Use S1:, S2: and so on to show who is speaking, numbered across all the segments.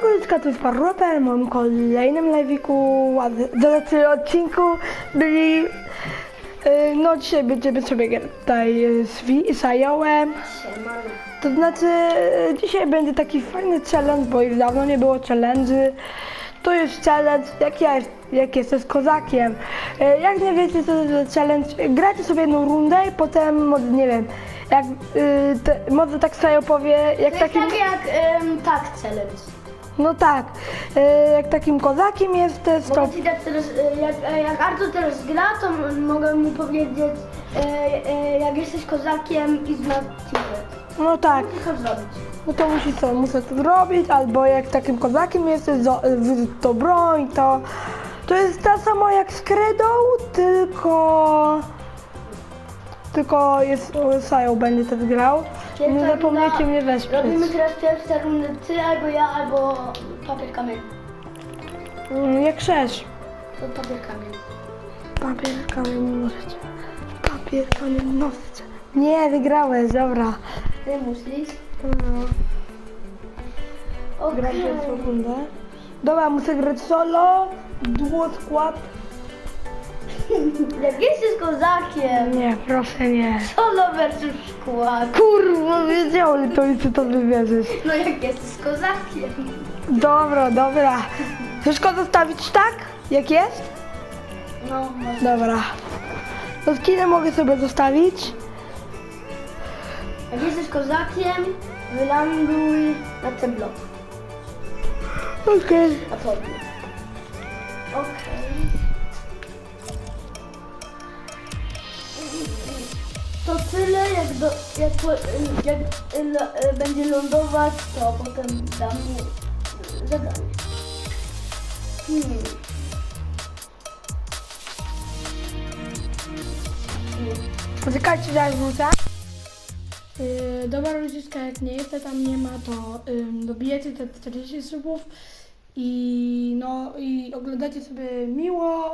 S1: Siemanko, jest Parroper, w moim kolejnym live'iku, znaczy odcinku byli, yy, no dzisiaj będziemy sobie tutaj z, Wi- z Ajołem,
S2: Siemano.
S1: to znaczy yy, dzisiaj będzie taki fajny challenge, bo już dawno nie było challenge'y, to jest challenge, jak ja jak jestem z kozakiem, Yy, jak nie wiecie co to jest challenge, gracie sobie jedną rundę i potem, może nie wiem, jak, yy, te, może tak sobie opowie, jak
S2: To jest
S1: takim...
S2: tak jak tak challenge.
S1: No tak, e, jak takim kozakiem jesteś, to
S2: Mogę ci dać teraz, e, jak, e, jak Artur teraz gra, to m- mogę mu powiedzieć, e, e, jak jesteś kozakiem i zna teamet.
S1: no tak,
S2: to zrobić.
S1: no to musi co, muszę to zrobić, albo jak takim kozakiem jesteś, zo- w- to broń, to to jest ta sama jak z kredą, tylko tylko jest Sają będzie też grał. Nie
S2: Pierwsza
S1: zapomnijcie
S2: runda-
S1: mnie wesprzeć.
S2: Robimy teraz pierwszą rundę ty, albo ja, albo papier, kamień.
S1: Mm, Jak.
S2: To papier, kamień.
S1: Papier, kamień, nożyce. Papier, kamień, nożyce. Nie, wygrałeś, dobra.
S2: Ty musisz.
S1: No. Gram
S2: Okej.
S1: pierwszą rundę. Dobra, muszę grać solo, duo skład.
S2: Jak jesteś kozakiem,
S1: Nie, proszę nie.
S2: solo versus skład.
S1: Kurwa, wiedziałem, to i ty to wywierzysz.
S2: No jak jesteś kozakiem.
S1: Dobra, dobra. Wszystko zostawić tak, jak jest?
S2: No, może.
S1: Dobra. To skinę mogę sobie zostawić.
S2: Jak jesteś kozakiem, wyląduj na tym bloku.
S1: Okej.
S2: Na podnie. Okej. To tyle, jak, do, jak, po- jak l, będzie lądować, to potem dam mu zadanie. Hmm.
S1: Poczekajcie, zaraz wrócę. Yy, dobra ludziska, jak nie jest, tam nie ma, to yy, dobijecie te 40 subów i no i oglądacie sobie miło.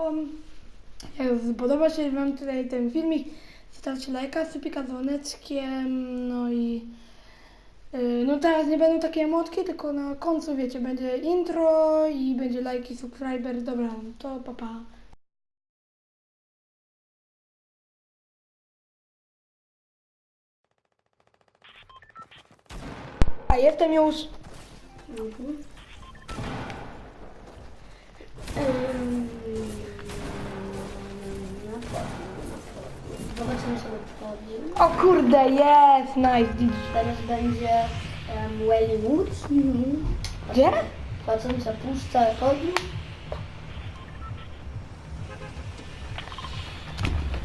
S1: Jak podoba się Wam tutaj ten filmik, zostawcie lajka, sypika dzwoneczkiem, no i yy, no teraz nie będą takie emotki, tylko na końcu wiecie, będzie intro i będzie lajki, subscriber, dobra, to papa. Pa. A jestem już.
S2: Mhm. Zobaczymy sobie podnie.
S1: O kurde, jest, nice. widzisz.
S2: Teraz będzie um, Welly Woods.
S1: Gdzie?
S2: Płacąca puszcza podium.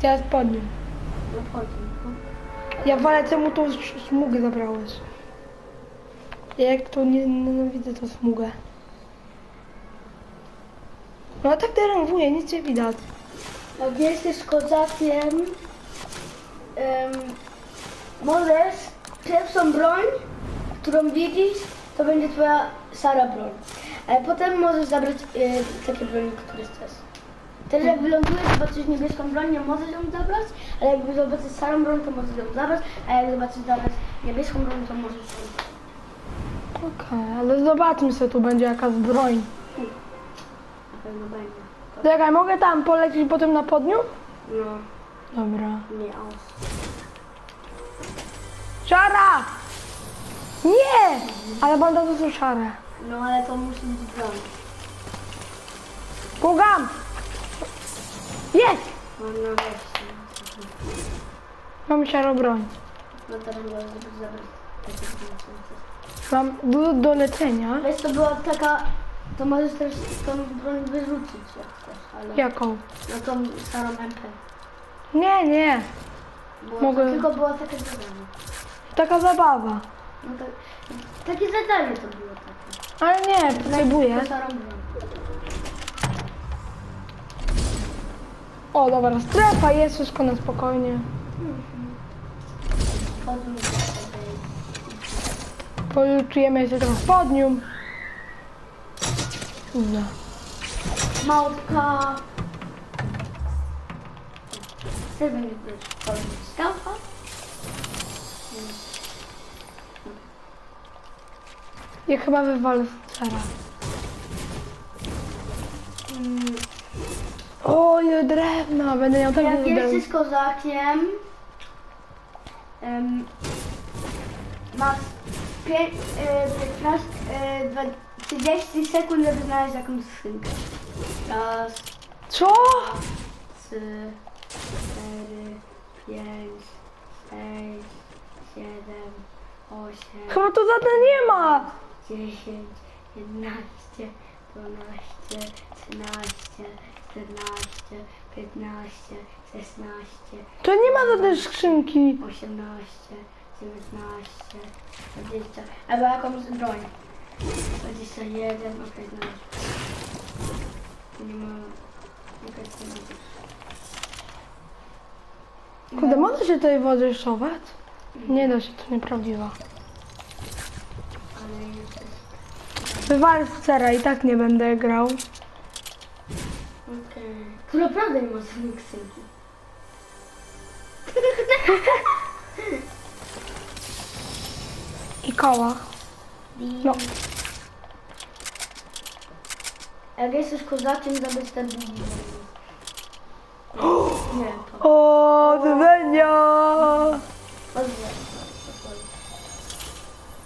S1: Teraz podniósł.
S2: No podium. no.
S1: Ja wolę czemu tą smugę zabrałeś. Ja jak to nie nienawidzę tą smugę. No a tak denerwuje, nic nie widać.
S2: Jak jesteś kozakiem, em, możesz pierwszą broń, którą widzisz, to będzie twoja Sara broń. Ale potem możesz zabrać e, takie broń, które chcesz. Teraz jak wylądujesz, zobaczysz niebieską broń, nie możesz ją zabrać, ale jak zobaczysz starą broń, to możesz ją zabrać, a jak zobaczysz zabrać niebieską broń, to możesz ją
S1: Okej, ale zobaczmy co tu będzie jakaś broń.
S2: na pewno będzie.
S1: Czekaj, mogę tam polecieć potem na podniu?
S2: no,
S1: Dobra.
S2: nie.
S1: Szara! Nie! Ale banda to są szare.
S2: No ale to musi być broń.
S1: Pugam! Jest!
S2: No, no.
S1: Mam szarą broń.
S2: No teraz możesz zabrać takie broń.
S1: Mam do, do leczenia.
S2: Wiesz, to była taka, to możesz też tą broń wyrzucić jak chcesz, ale
S1: Jaką?
S2: no tą starą MP.
S1: Nie, nie.
S2: Było,
S1: Mogę-
S2: Tylko była taka zadanie.
S1: Taka zabawa.
S2: No tak, takie zadanie to było takie.
S1: Ale nie, potrzebuję.
S2: Starą broń.
S1: O, dobra, strefa jest, wszystko na spokojnie.
S2: Podróż sobie.
S1: Poczujemy się trochę w podniu. Kurde.
S2: Małpka. Też podróż skafa.
S1: Ja chyba wywalę sera.
S2: Mm,
S1: O, ile drewna, będę miał tak
S2: Jak
S1: dużo drewna.
S2: jesteś kozakiem, um, masz pie, e, 15, e, dwa- 30 sekund, żeby znaleźć jakąś skrzynkę. Raz,
S1: Co?
S2: trzy, pięć, sześć, siedem, osiem,
S1: Chyba to żadne nie ma.
S2: 10, 11, 12, 13, 14, 15, 16,
S1: To nie ma żadnej skrzynki.
S2: 18, 19, 20, albo jakąś broń. 21, okej, znaleźć. Tu Nie ma... Okej, okay, nie ma.
S1: Kurde, można się tutaj wodę szować? Nie da się, to nieprawdziwa. Wywalę sera i tak nie będę grał.
S2: Okej. Tu naprawdę nie ma żadnej.
S1: I koła. No.
S2: Jak jesteś kozakiem, zabyć ten drugi. Nie, to...
S1: O,
S2: Pozwól.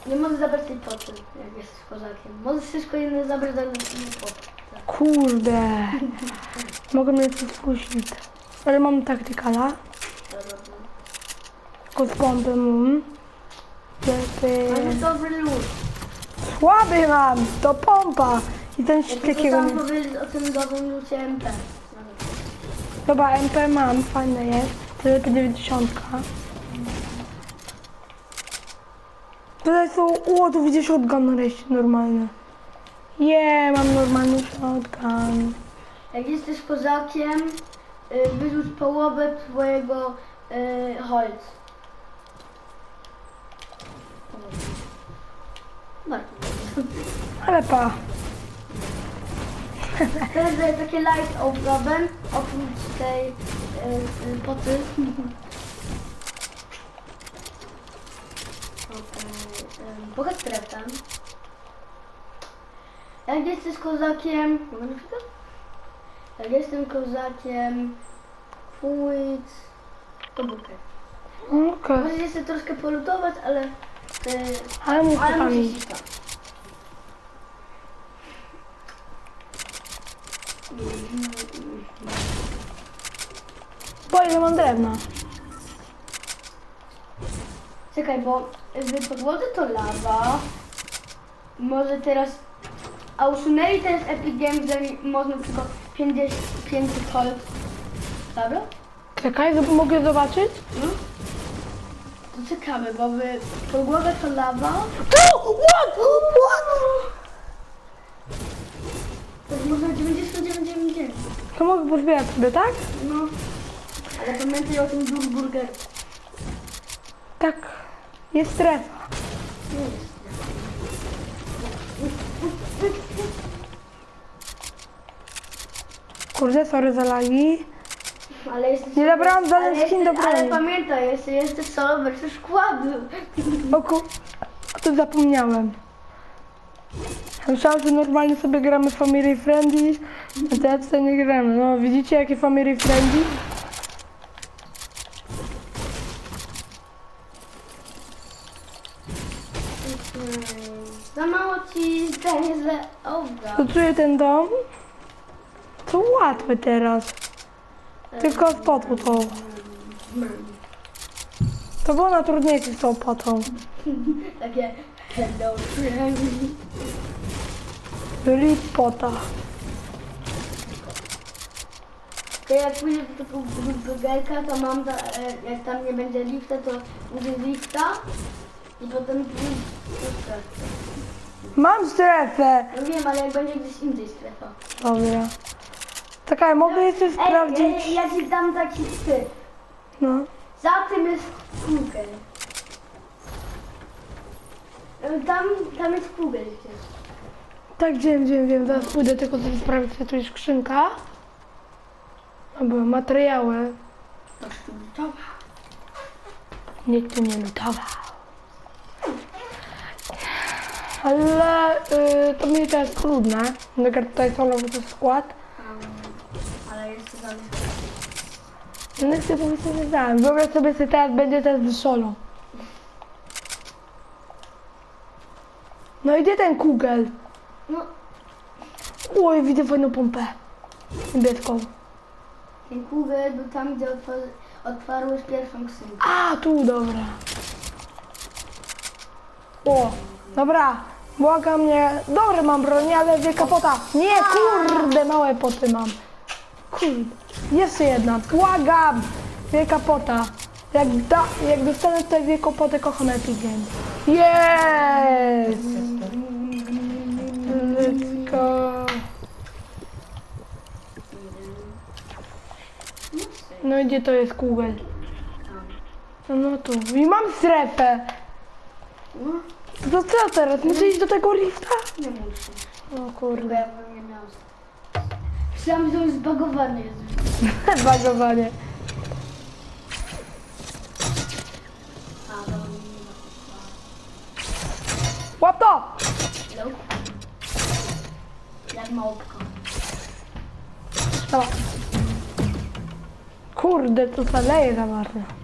S2: Nie mogę zabrać tej poty, jak jesteś kozakiem. Możesz wszystko inne zabrać, ale nie potę.
S1: Kurde. Mogę mieć tu świt. Ale mam taktykala. Tylko z pompy mam.
S2: Ale dobry lód.
S1: Słaby mam! To pompa! I ten
S2: Ja tylko
S1: takiego nie...
S2: powiedzieć o tym dobrym lucie MP.
S1: Dobra, MP mam, fajne jest. To lepiej 90. Tutaj są... O, tu widzisz shotgun nareszcie normalny. Je, mam normalny shotgun.
S2: Jak jesteś kozakiem, y, wyrzuć połowę twojego y, holc.
S1: Ale pa.
S2: Teraz daję takie light of Robin, oprócz tej poty. Pokaż trefem. Jak jesteś kozakiem... Jak jestem kozakiem, pójdź do bukę.
S1: Okej.
S2: Możesz jeszcze troszkę polutować, ale... y,
S1: Ale muszę
S2: ale musisz
S1: ile mam drewna.
S2: Czekaj, bo w podłodze to lawa. Może teraz... A usunęli teraz Epic Games, że można tylko 50, 500 holc. Dobra?
S1: Czekaj, zob- mogę zobaczyć?
S2: No. To ciekawe, bo w podłodze to lawa.
S1: Tu! What? What?
S2: To jest można 99, 99.
S1: To mogę pozbierać sobie, tak?
S2: No. Ale pamiętaj o tym burger.
S1: Tak. Jest strefa.
S2: Jest.
S1: Kurde, sorry za lagi.
S2: Ale jesteś...
S1: Nie zabrałam żaden
S2: ale
S1: skin do
S2: jesteś- Ale
S1: broni.
S2: pamiętaj, jeszcze jesteś solo versus składu.
S1: O ku... O tym zapomniałem. Myślałam, że normalnie sobie gramy Family Friendly, a teraz tutaj nie gramy. No, widzicie jakie Family Friendly?
S2: Za mało Oga.
S1: To czuję ten dom. To łatwe teraz. Tylko z potu to. Było na trudniejsze z tą potą.
S2: Takie hello friend.
S1: Rip pota.
S2: To jak pójdę do tego burgerka, to mam, da, e, jak tam nie będzie lifta, to użyję lifta i potem pójdę do strefy.
S1: Mam strefę!
S2: No wiem, ale jak będzie gdzieś indziej strefa.
S1: Dobra. Czekaj, mogę jeszcze sprawdzić.
S2: ej, ja ci dam taki typ.
S1: No.
S2: Za tym jest kugel. Tam, tam jest kugel gdzieś.
S1: Tak, wiem, wiem, wiem. Zaraz pójdę tylko sobie sprawdzić, czy tu jest skrzynka. Albo materiały. Nikt tu nie lutował. Ale y, to mi to jest trudne. Nagle tutaj solowy to skład.
S2: Ale jest to dalej.
S1: No chcę powiedzieć, że zdałem. Wyobraź sobie, że teraz będzie test solo. No i gdzie ten kugel?
S2: No,
S1: Oj, widzę fajną pompę. Niebieską.
S2: ten kugel był tam, gdzie otwor- otwarłeś pierwszą skrzynkę.
S1: A, tu, dobra. O, dobra. Błagam mnie. Dobre mam broń, ale wielka pota. Nie, kurde, małe poty mam. Kurde. Jeszcze jedna. Błagam. Wielka pota. Jak, da, jak dostanę tutaj wielką potę, kocham Epic Games. Jest! Let's go. No i gdzie to jest kugel? No tu. I mam strefę.
S2: No,
S1: To co teraz? Muszę iść do tego lifta?
S2: nie muszę.
S1: O kurde.
S2: Ja bym nie miał. Że on zbagowany jest.
S1: Bagowanie.
S2: A, to nie.
S1: Łap to!
S2: Nope. Jak małpka.
S1: Kurde, to zaleje za bardzo.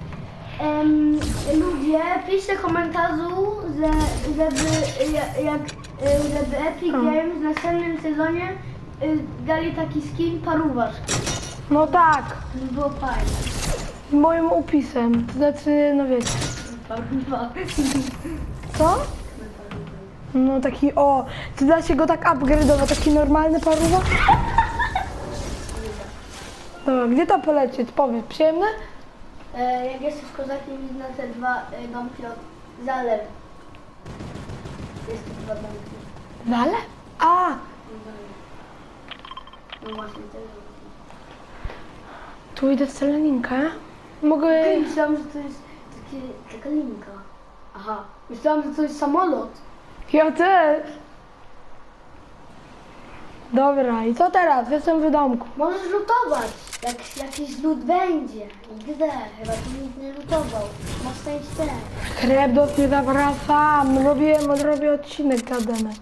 S2: Em, ludzie, piszcie komentarzu, że, żeby, ja- jak, e, żeby Epic
S1: O.
S2: Games w następnym sezonie y, dali taki skin paruwasz.
S1: No tak,
S2: by było fajne.
S1: z moim upisem. To znaczy, no wiecie. Co? No taki, o, czy da się go tak upgrade'ować, taki normalny paruwa? Dobra, gdzie to polecieć? Powiedz, przyjemne?
S2: E, jak jesteś kozakiem, idź na te dwa e, domki od zalew. Jest te dwa domki.
S1: Dalej? A,
S2: No właśnie, te domki.
S1: tu idę w seleninkę. Mogę...
S2: Ej, myślałam, że to jest takie, taka linka. Aha, myślałam, że to jest samolot.
S1: Ja też. Dobra, i co teraz? Jestem w domku.
S2: Możesz lutować, jak jakiś lód będzie. Gdzie? Chyba tu nikt nie lutował. Masz część te.
S1: Krepdos nie zawracam. Robiłem, robię odcinek gademet.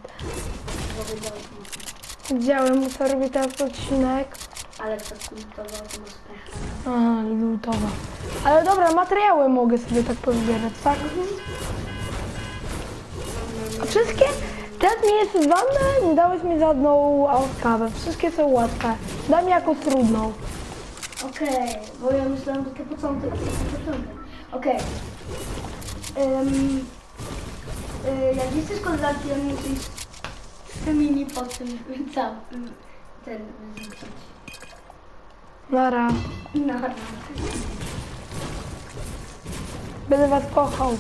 S1: Widziałem, muszę robić teraz odcinek.
S2: Ale kto tu lutował, to masz pecha.
S1: A, lutowa. Ale dobra, materiały mogę sobie tak pozbierać, tak? A wszystkie? Teraz mi jest ważne, nie dałeś mi żadną kawę. Wszystkie są łatwe. Daj mi jakąś trudną.
S2: Okej, bo ja myślałam, że to początek, to początek. Okej. Ym, y, jak jesteś kozakiem, musisz mini po tym całym ten wrzucić.
S1: Nara.
S2: No,
S1: Będę was kochał.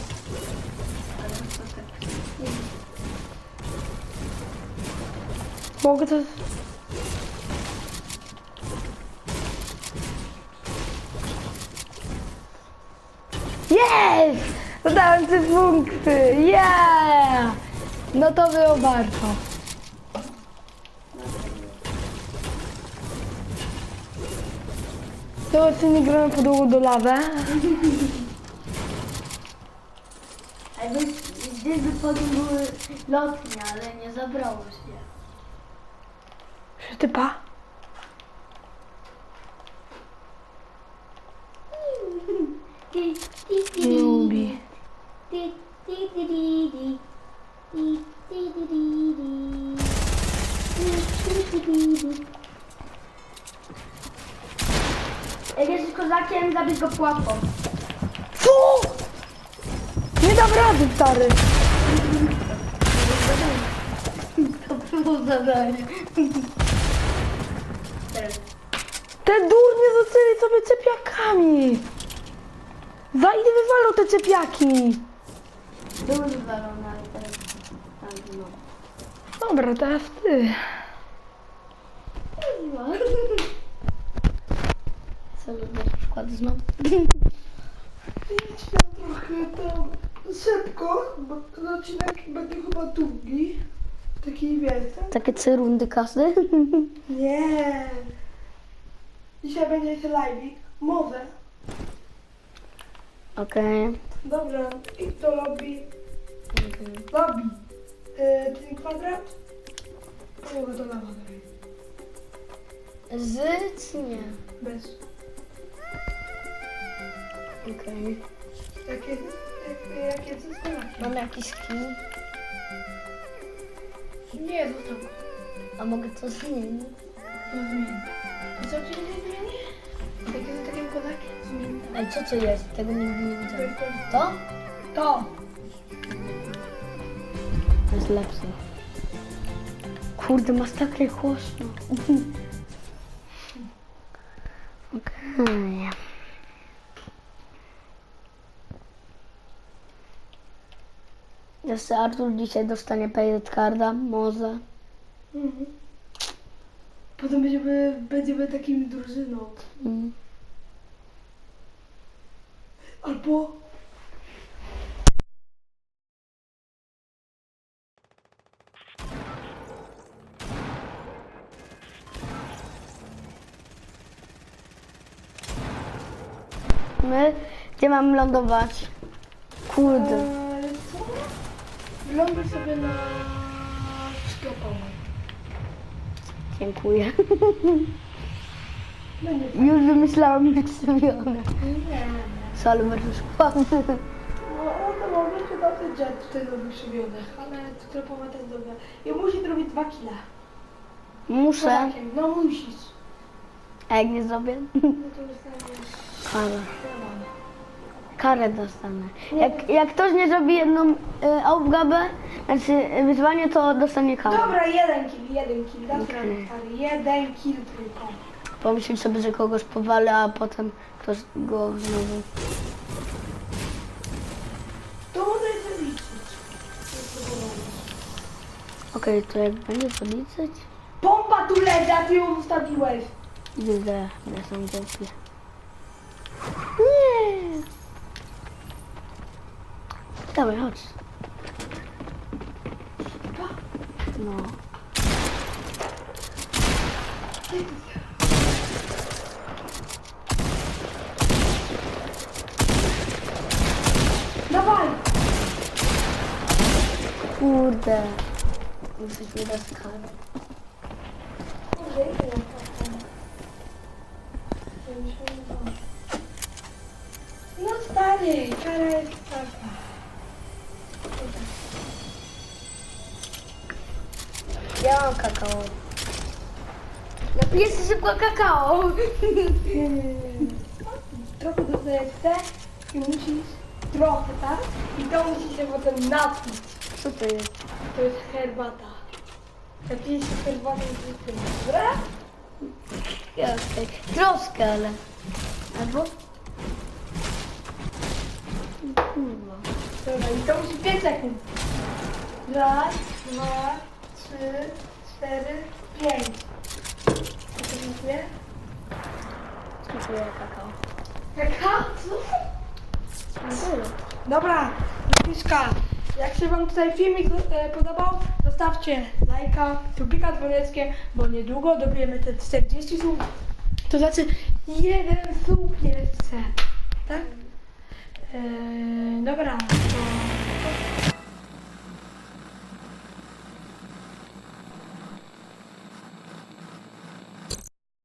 S1: Mogę to... Jest! Dodałem trzy punkty! Yeah! No to było bardzo. To nie grałem podłogą do lawę.
S2: A jakbyś gdzieś by potem były lotnie, ale nie zabrało się.
S1: Typa. Nie
S2: di.
S1: lubi.
S2: Ti, ti, ti, di, di. Ti, ti, ti, di, di. Ti, ti, ti, di, di. Jak jesteś kozakiem, zabierz go pułapką.
S1: Co? Nie dam rady, stary.
S2: To było zadanie.
S1: Te durnie zaczęli sobie cepiakami. Za ile wywalą te cepiaki?
S2: Były wywalone, ale teraz... Tak, no.
S1: Dobra, teraz ty.
S2: Co lubię przykład znowu?
S1: Idź na trochę tam szybko, bo ten odcinek będzie chyba długi. Taki wielce.
S2: Takie trzy rundy kasy?
S1: Nie. Dzisiaj będzie się live. Może.
S2: Okej.
S1: Dobra, idź do lobby. Lobby. Yy, ten kwadrat? Połowę to lawa dalej.
S2: Z czy nie?
S1: Bez.
S2: Okej.
S1: Jakie, jakie, jakie co znaki?
S2: Mam jakiś skin?
S1: Nie, zostaw go.
S2: A mogę to zmienić?
S1: To zmień.
S2: Ej, co to jest? Tego nigdy nie widziałem.
S1: to.
S2: To?
S1: To!
S2: Jest lepsze. Kurde, masz takie głośno. Okej. Jeszcze Artur dzisiaj dostanie payment carda, może.
S1: Mhm. Potem będziemy, będziemy takim drużyną.
S2: Mm.
S1: Albo...
S2: My, gdzie mam lądować? Kurde.
S1: Eee, co? Wląduj sobie na
S2: Dziękuję. Już wymyślałam wykrzywione.
S1: Nie.
S2: Salwer już padł.
S1: No, no chyba ten tutaj do wykrzywionych, ale sklepowa też dobra. I musi zrobić dwa kile.
S2: Muszę.
S1: No musisz.
S2: A jak nie zrobię?
S1: No to dostaniesz kierowane.
S2: Karę dostanę. Jak, jak ktoś nie zrobi jedną y, aufgabę, znaczy y, wyzwanie, to dostanie karę.
S1: Dobra, jeden kill, jeden kill.
S2: Okej.
S1: radę, stary. Jeden kill tylko.
S2: Pomyśl sobie, że kogoś powali, a potem ktoś go znowu.
S1: To możesz liczyć.
S2: Okej, to jak będzie to liczyć?
S1: Pompa tu leży, a ty ją zostawiłeś.
S2: Widzę, że są głupie. Dawaj, chodź. No.
S1: Dawaj!
S2: Kurde.
S1: Ile ja tam? No stary, kara jest taka.
S2: Ja mam kakao. Napiję się szybko kakao.
S1: Trochę dostajesz te i musisz trochę, tak? I to musisz się potem napić.
S2: Co to jest?
S1: To jest herbata. Napijesz się herbatą z tym, dobra?
S2: Ja, okej. Troszkę, ale... Albo? Kurwa.
S1: Dobra, i to musi 5 sekund. Raz, dwa, trzy, cztery, pięć. A to dziękuję.
S2: Smakuję kakao.
S1: Jaka? Co? Dobra, napiszka. Jak się Wam tutaj filmik e, podobał, zostawcie lajka, subika dzwoneckie, bo niedługo dobijemy te 40 słów. To znaczy jeden słup jeszcze, tak? E, dobra, to